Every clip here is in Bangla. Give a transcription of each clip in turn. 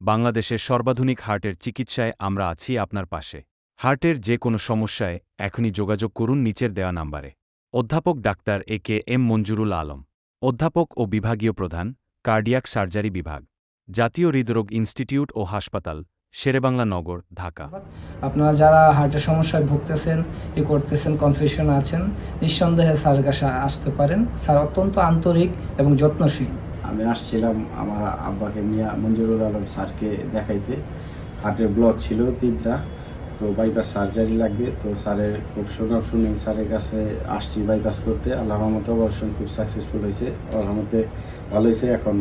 বাংলাদেশের সর্বাধুনিক হার্টের চিকিৎসায় আমরা আছি আপনার পাশে। হার্টের যে কোনো সমস্যায় এখনই যোগাযোগ করুন নিচের দেওয়া নাম্বারে। অধ্যাপক doctor A K M Manjurul Alam, অধ্যাপক ও বিভাগীয় প্রধান, কার্ডিয়াক সার্জারি বিভাগ, জাতীয় হৃদরোগ ইনস্টিটিউট ও হাসপাতাল, শেরেবাংলা নগর, ঢাকা। আপনারা যারা হার্টের সমস্যায় ভুগতেছেন ই করতেছেন কনফিউশন আছেন, নিঃসন্দেহে স্যারের কাছে আসতে পারেন। স্যার অত্যন্ত আন্তরিক এবং যত্নশীল। আমি আসছিলাম আমার আব্বাকে নিয়ে মঞ্জুরুল আলম স্যারকে দেখাইতে। হার্টের ব্লক ছিল তিনটা, তো বাইপাস সার্জারি লাগবে। তো স্যারের খুব সুনাম শুনে স্যারের কাছে আসছি বাইপাস করতে। আল্লাহ রহমতে অপারেশন খুব সাকসেসফুল হয়েছে। আল্লাহ ভালো হয়েছে, এখন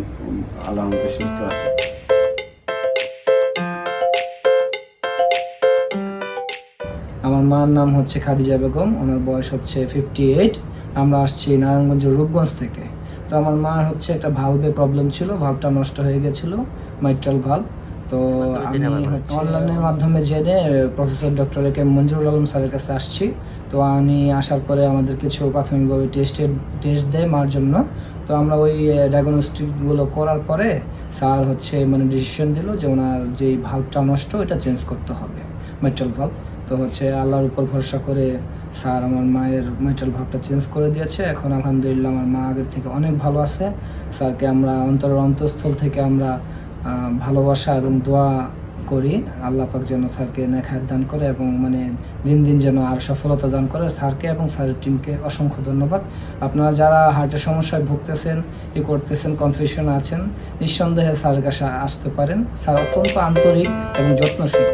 আল্লাহ রহমতে সুস্থ আছে। আমার মার নাম হচ্ছে খাদিজা বেগম, ওনার বয়স হচ্ছে ফিফটি এইট আমরা আসছি নারায়ণগঞ্জ রূপগঞ্জ থেকে। তো আমার মার হচ্ছে একটা ভালভে প্রবলেম ছিল ভালভটা নষ্ট হয়ে গেছিল মাইট্রাল ভালভ তো আমি অনলাইনের মাধ্যমে জেনে professor doctor A K Manjurul Alam স্যারের কাছে আসছি। তো আমি আসার পরে আমাদের কিছু প্রাথমিকভাবে টেস্টের টেস্ট দেয় মার জন্য। তো আমরা ওই ডায়াগনস্টিকগুলো করার পরে স্যার হচ্ছে মানে ডিসিশন দিল যে ওনার যে ভালভটা নষ্ট এটা চেঞ্জ করতে হবে মেট্রাল ভাল্ব তো হচ্ছে আল্লাহর উপর ভরসা করে স্যার আমার মায়ের মেটাল ভাবটা চেঞ্জ করে দিয়েছে। এখন আলহামদুলিল্লাহ আমার মা আগের থেকে অনেক ভালো আছে। স্যারকে আমরা অন্তরের অন্তঃস্থল থেকে আমরা ভালোবাসা এবং দোয়া করি। আল্লাহ পাক যেন স্যারকে নেখায় দান করে এবং মানে দিন দিন যেন আর সফলতা দান করে স্যারকে এবং স্যারের টিমকে অসংখ্য ধন্যবাদ। আপনারা যারা হার্টের সমস্যায় ভুগতেছেন ই করতেছেন কনফিউশন আছেন, নিঃসন্দেহে স্যারের কাছে আসতে পারেন। স্যার অত্যন্ত আন্তরিক এবং যত্নশীল।